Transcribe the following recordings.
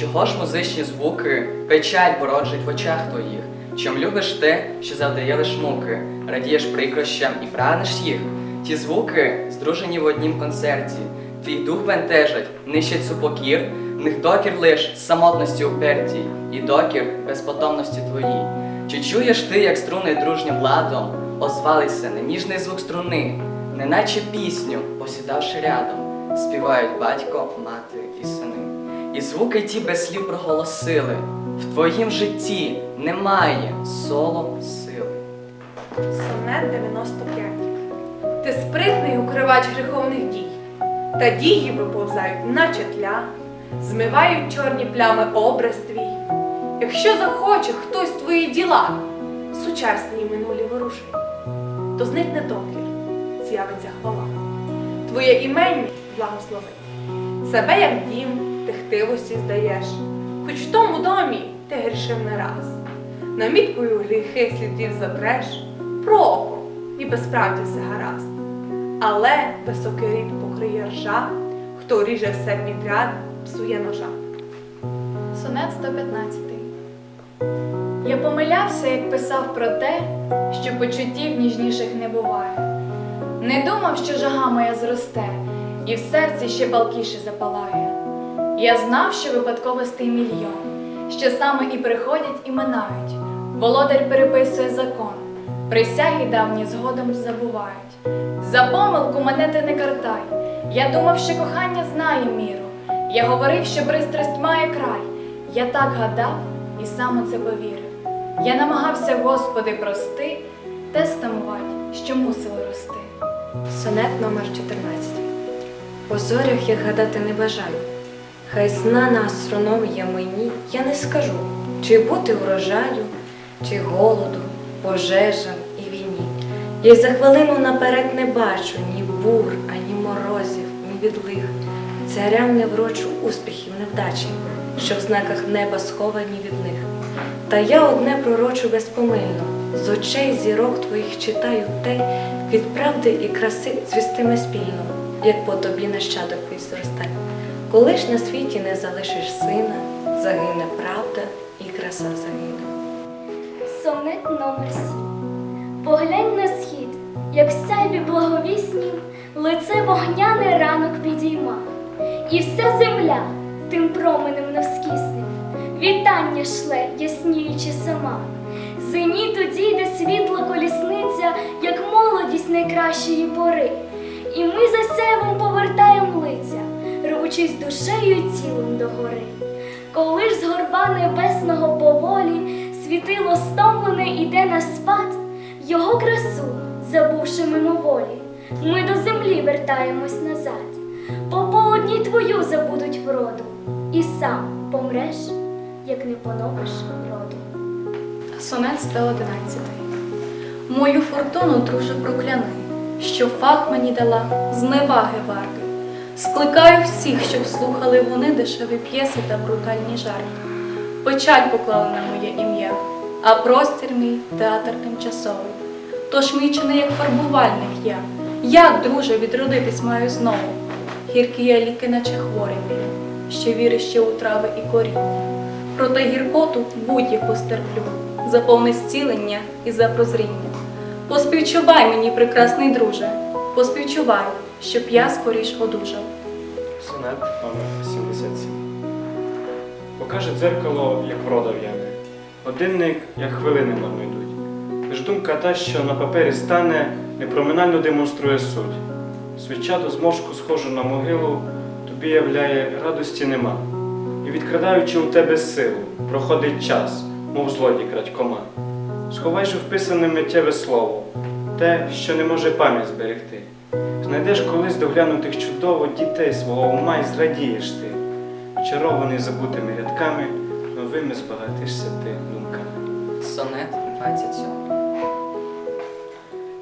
чого ж музичні звуки печаль породжують в очах твоїх? Чом любиш те, що завдає лиш муки, радієш прикрощам і прагнеш їх? Ті звуки здружені в однім концерті, твій дух бентежать, нищать супокір, в них докір лиш самотності упертій, і докір безпотомності твоїй. Чи чуєш ти, як струни дружнім ладом, озвалися на ніжний звук струни, неначе пісню, посідавши рядом, співають батько, мати і сини. І звуки ті без слів проголосили. В твоїм житті немає соло сили. Сонет 95. Ти спритний укривач гріховних дій, та дії виповзають, наче тля, змивають чорні плями образ твій. Якщо захоче хтось твої діла, сучасні й минулі ворушить, то зникне докір, з'явиться хвала. Твоє імення благословить. Себе як дім, ти здаєш, хоч в тому домі ти грішив не раз. Наміткою гріхи слідів забреш, проко і безправді все гаразд. Але високий рід покриє ржа, хто ріже все підряд, псує ножа. Сонет 115. Я помилявся, як писав про те, що почуттів ніжніших не буває. Не думав, що жага моя зросте, і в серці ще палкіше запалає. Я знав, що випадковостей мільйон, що саме і приходять, і минають. Володар переписує закон, присяги давні згодом забувають. За помилку мене ти не картай. Я думав, що кохання знає міру. Я говорив, що пристрасть має край. Я так гадав і сам у це повірив. Я намагався, Господи, прости, те стамувати, що мусило рости. Сонет номер 14. По зорях я гадати не бажаю. Хай знана астрономія мені, я не скажу, чи бути урожаю, чи голоду, пожежам і війні. Я й за хвилину наперед не бачу ні бур, ані морозів, ні відлих. Царям не врочу успіхів невдачі, що в знаках неба сховані від них. Та я одне пророчу безпомильно, з очей зірок твоїх читаю те, від правди і краси звістиме спільно, як по тобі нащадок твій зростає. Коли ж на світі не залишиш сина, загине правда і краса загине. Сонет номер сім. Поглянь на схід, як сяйві благовісні, лице вогняне ранок підійма, і вся земля тим променем навскісним, вітання шле, ясніючи сама. Зеніту дійде світла колісниця, як молодість найкращої пори. І ми за сяйвом повертаємо лиця, рвучись душею й тілом догори. Коли ж з горба небесного поволі світило стомлене іде на спад, його красу, забувши мимоволі, ми до землі вертаємось назад. Пополудні твою забудуть вроду, і сам помреш, як не поновиш роду. Сонет 111. Мою фортуну, друже, прокляни, що фах мені дала зневаги варти. Скликаю всіх, щоб слухали вони дешеві п'єси та брутальні жарти. Печаль поклали на моє ім'я, а простір мій театр тимчасовий. Тож мічений, як фарбувальник я. Як, друже, відродитись маю знову? Гіркі я ліки, наче хворий п'ю, що віриш ще у трави і коріння. Проте гіркоту будь-яку стерплю, за повне зцілення і за прозріння. Поспівчувай мені, прекрасний друже, поспівчувай, щоб я скоріш одужав. Сонет номер 77. Покаже дзеркало, як врода в'яне, годинник, як хвилини нам йдуть. Лиш думка та, що на папері стане, непроминально демонструє суть. Свіча до зморшку схожу на могилу, тобі являє радості нема. І відкрадаючи у тебе силу, проходить час, мов злодій крадькома. Сховай же вписане миттєве слово, те, що не може пам'ять зберегти. Знайдеш колись доглянутих чудово дітей свого ума і зрадієш ти, очарований забутими рядками, новими збагатишся ти думками. Сонет 27.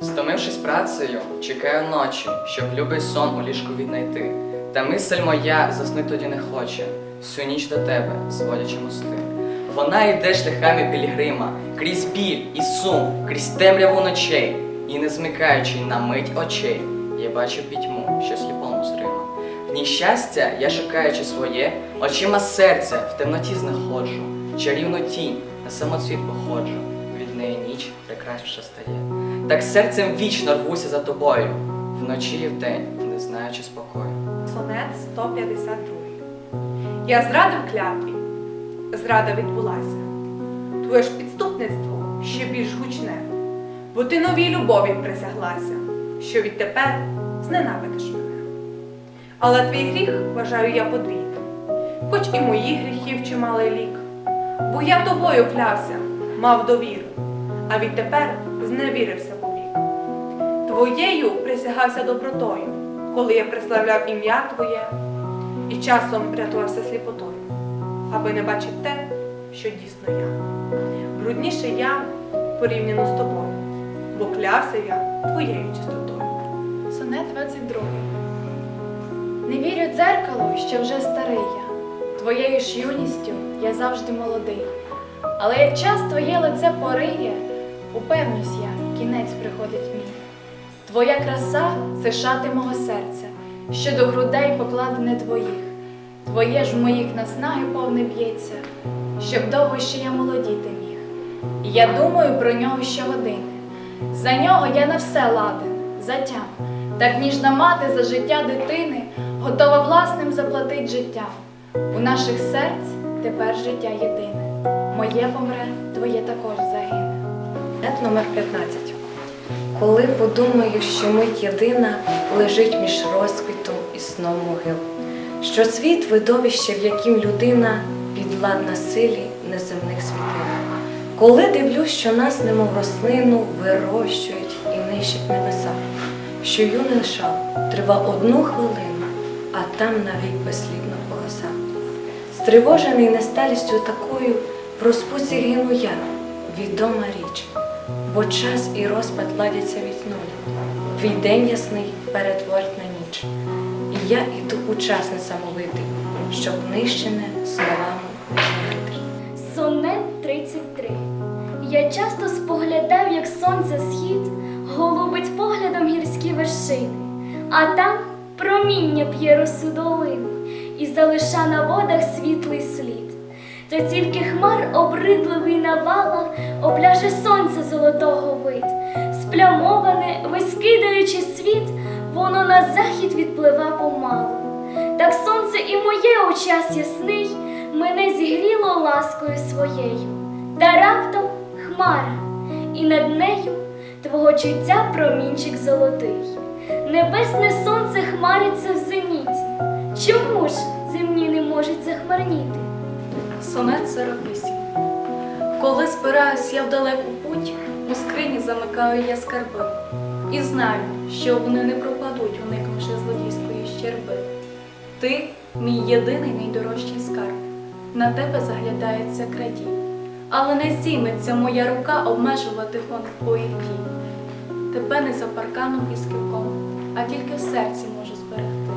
Стомившись працею, чекаю ночі, щоб любий сон у ліжку віднайти. Та мисль моя засни тоді не хоче, всю ніч до тебе, зводячи мости. Вона йде шляхами пілігрима, крізь біль і сум, крізь темряву ночей, і не змикаючи на мить очей, я бачу пітьму, що сліпому зрима. В ній щастя, я шукаючи своє, очима серця в темноті знаходжу, чарівну тінь на самоцвіт походжу, від неї ніч прекрасніша стає. Так серцем вічно рвуся за тобою, вночі і вдень, не знаючи спокою. Сонет 152. Я зрадив клятві. Зрада відбулася. Твоє ж підступництво ще більш гучне, бо ти новій любові присяглася, що відтепер зненавидиш мене. Але твій гріх вважаю я подвійним, хоч і моїх гріхів чималий лік. Бо я тобою клявся, мав довіру, а відтепер зневірився повік. Твоєю присягався добротою, коли я приславляв ім'я Твоє, і часом рятувався сліпотою, аби не бачив те, що дійсно я. Брудніше я порівняно з тобою, бо клявся я твоєю чистотою. Сонет 22. Не вірю дзеркалу, що вже старий я. Твоєю ж юністю я завжди молодий. Але як час твоє лице пориє, упевнюсь я, кінець приходить мій. Твоя краса це шати мого серця, що до грудей покладене твоїх. Твоє ж в моїх наснаги повне б'ється, щоб довго ще я молодіти міг. І я думаю про нього щогодини. За нього я на все ладен, затям. Так ніжна мати за життя дитини готова власним заплатить життям. У наших серць тепер життя єдине. Моє помре, твоє також загине. Нет номер 15. Коли подумаю, що мить єдина лежить між розквітом і сном могил, що світ видовище, в яким людина підвладна силі неземних світил. Коли дивлюсь, що нас, немов рослину, вирощують і нищать небеса, що юний шал трива одну хвилину, а там навік безслідно погаса. Стривожений несталістю такою, в розпуці гину я, відома річ, бо час і розпад ладяться від нуля. Твій день ясний перетворить на ніч. І я іду у час несамовитий, щоб нищене словами говорити. Сонет 33. Я часто споглядав, як сонце а там проміння п'є росу долину і залиша на водах світлий слід. Та тільки хмар обридливий навала обляже сонце золотого вид, сплямоване, вискидаючи світ, воно на захід відплива помалу. Так сонце і моє у час ясний мене зігріло ласкою своєю, та раптом хмара, і над нею твого чуття промінчик золотий. Небесне сонце хмариться в зеніті. Чому ж земні не можуть захмарніти? Сонет 48. Коли спираюсь я в далеку путь, у скрині замикаю я скарби. І знаю, що вони не пропадуть, уникнувши злодійської щерби. Ти мій єдиний найдорожчий скарб. На тебе заглядається крадій. Але не зійметься моя рука обмежувати гон твоїх дій. Тебе не за парканом і скілком, а тільки в серці можу зберегти.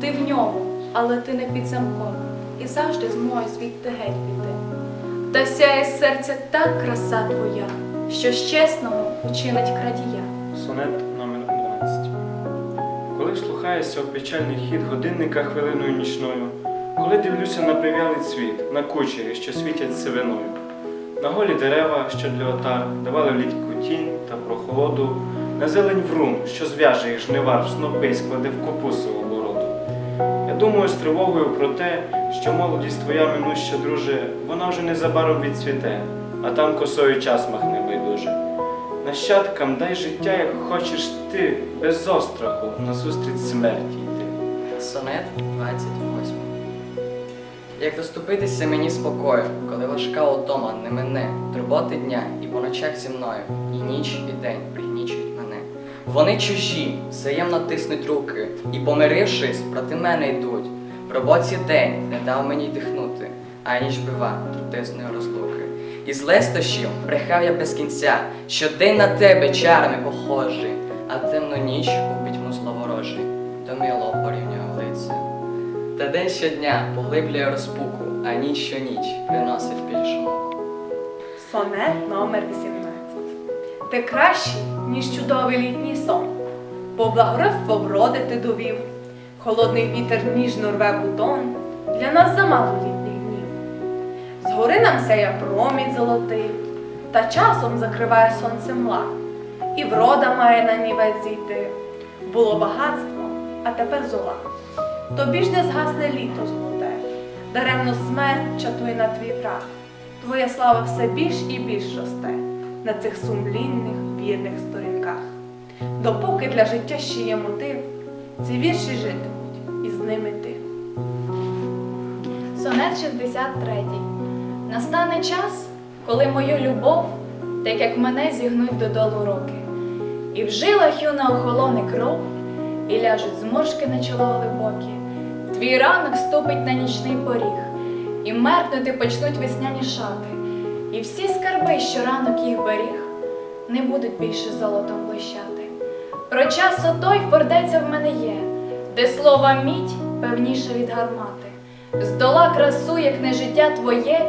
Ти в ньому, але ти не під замком, і завжди зможеш звідти геть піти. Та сяє з серця так краса твоя, що з чесного учинить крадія. Сонет номер 12. Коли вслухаєшся в печальний хід годинника хвилиною нічною, коли дивлюся на прив'ялий цвіт, на кучері, що світять сивиною, на голі дерева, що для отар давали влітку тінь та прохолоду, на зелень врум, що зв'яже їх жнивар в снопи й складе в копусу обороду. Я думаю з тривогою про те, що молодість твоя минуща, друже, вона вже незабаром відцвіте, а там косою час махне байдуже. Нащадкам дай життя, як хочеш ти, без остраху, назустріч смерті йти. Сонет 28. Як доступитися мені спокою, коли важка утома не мене, турботи дня і по ночах зі мною, і ніч, і день пригнічують мене. Вони чужі, взаємно тиснуть руки, і, помирившись, проти мене йдуть. В роботі день не дав мені дихнути, а ніч бива трудезної розлуки. Із лестощів брехав я без кінця, що день на тебе чарами похожий, а темну ніч у пітьму зловорожий, до милого порівнював лиця. Та день щодня поглиблює розпуку, а ніч щоніч приносить більшу муку. Сонет номер 18. Ти кращий, ніж чудовий літній сон. бо благородство вроди ти довів. Холодний вітер ніжно рве бутон, для нас замало літніх днів. Згори нам сяє промінь золотий, та часом закриває сонце мла, і врода має на нівець зійти. Було багатство, а тепер зола. Тобі ж не згасне літо золоте, даремно смерть чатує на твій прах. Твоя слава все більш і більш росте на цих сумлінних, вірних сторінках. Допоки для життя ще є мотив, ці вірші житимуть, і з ними ти. Сонет 63. Настане час, коли мою любов, так як мене зігнуть додолу роки, і в жилах юна охолоне кров, і ляжуть зморшки на чоло глибокі. Твій ранок ступить на нічний поріг, і меркнути почнуть весняні шати, і всі скарби, що ранок їх беріг, не будуть більше золотом блищати. Про час отой фортеця в мене є, де слова мідь певніше від гармати. Здола красу, як не життя твоє,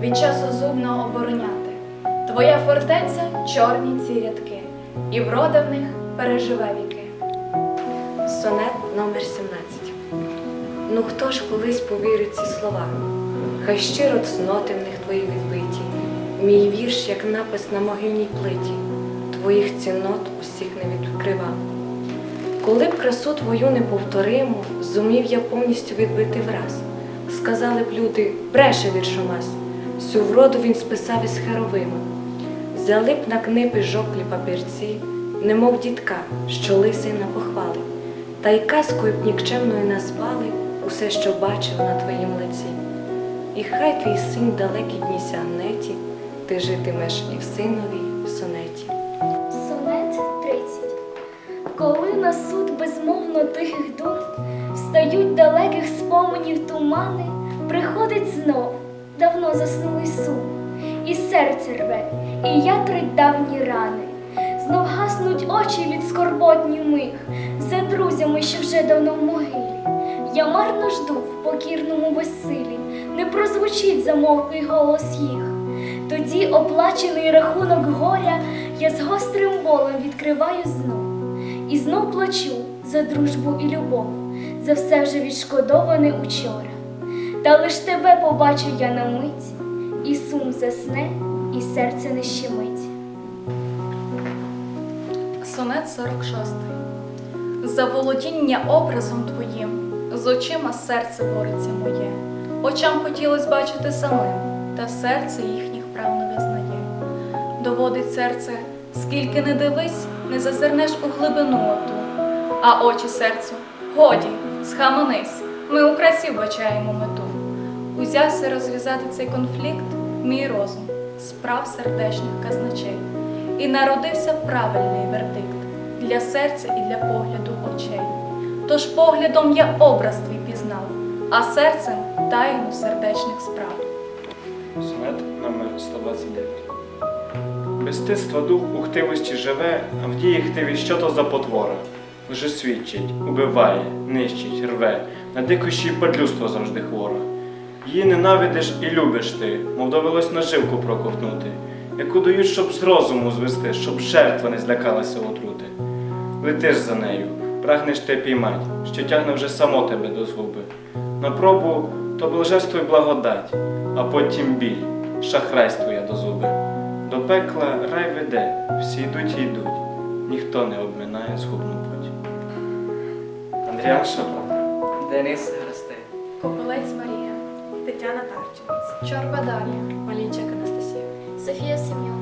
від часу зубного обороняти. Твоя фортеця чорні ці рядки, і врода в них переживе віки. Сонет номер 17. Ну хто ж колись повірить ці слова? Хай щиро цноти в них твої відбиті, мій вірш, як напис на могильній плиті, твоїх ціннот усіх не відкрива. Коли б красу твою неповториму, зумів я повністю відбити враз. Сказали б люди, бреше віршомас, всю вроду він списав із херовима. Взяли б на книпи жоклі папірці, немов дітка, що лисий на похвали, та й казкою б нікчемною назвали усе, що бачив на твоїм лиці. І хай твій син далекі дні сягнеті, ти житимеш і в синовій сонеті. Сонет 30. Коли на суд безмовно тихих дум встають далеких споменів тумани, приходить знов давно заснулий сум, і серце рве, і ятрить давні рани. Знов гаснуть очі від скорботні мих за друзями, що вже давно в могилі. Я марно жду в покірному безсилі, не прозвучить замовклий голос їх. Тоді оплачений рахунок горя я з гострим болем відкриваю знов. І знов плачу за дружбу і любов, за все вже відшкодоване учора. Та лиш тебе побачу я на мить, і сум засне, і серце не щемить. Сонет 46. За володіння образом з очима серце бореться моє. Очам хотілось бачити самим, та серце їхніх прав не визнає. Доводить серце, скільки не дивись, не зазирнеш у глибину оту. А очі серцю, годі, схаменись, ми у красі бачаємо мету. Узявся розв'язати цей конфлікт, мій розум, справ сердечних казначей. І народився правильний вердикт для серця і для погляду очей. Тож поглядом я образ твій пізнав, а серцем тайну сердечних справ. Сонет номер 129. Безстидства дух у хтивості живе, а в дії хтиві що то за потвора. Лже свідчить, убиває, нищить, рве, на дикощі подлюство завжди хвора. Її ненавидиш і любиш ти, мов довелось наживку проковтнути, яку дають, щоб з розуму звести, щоб жертва не злякалася отрути. Летиш за нею, прагнеш те піймать, що тягне вже само тебе до згуби. На пробу то блаженство й благодать, а потім біль, шахрайство я до зуби. До пекла рай веде, всі йдуть і йдуть, ніхто не обминає згубну путь. Андріан Шапан. Денис Грастей. Копилець Марія, Тетяна Тарченець. Чорба Дар'я, Малінчак Анастасія. Софія Семенівна.